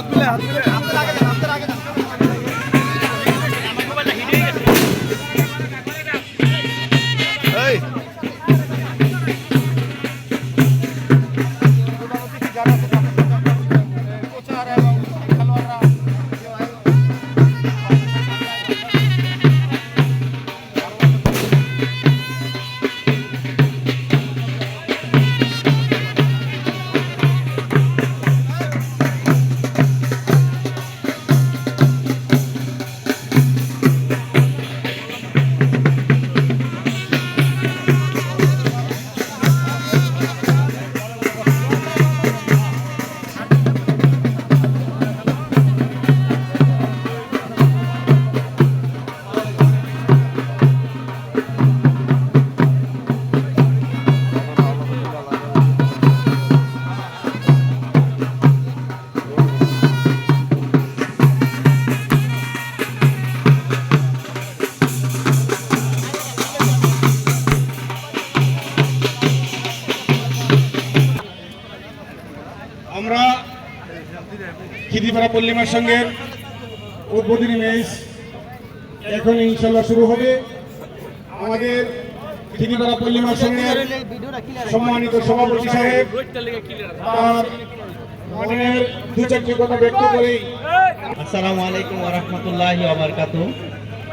হাত মিলে হাত মিলে আমরা খিদিপাড়া পল্লিমার সঙ্গে উদ্বোধনী ম্যাচ এখন ইনশাল্লাহ শুরু হবে। আমাদের খিদিপাড়া পল্লিমার সঙ্গে সম্মানিত সভাপতি সাহেব, তার মনের দু চারটি কথা ব্যক্ত করেই। আসসালামু আলাইকুম ওরহমতুল্লাহি ওবরকাতু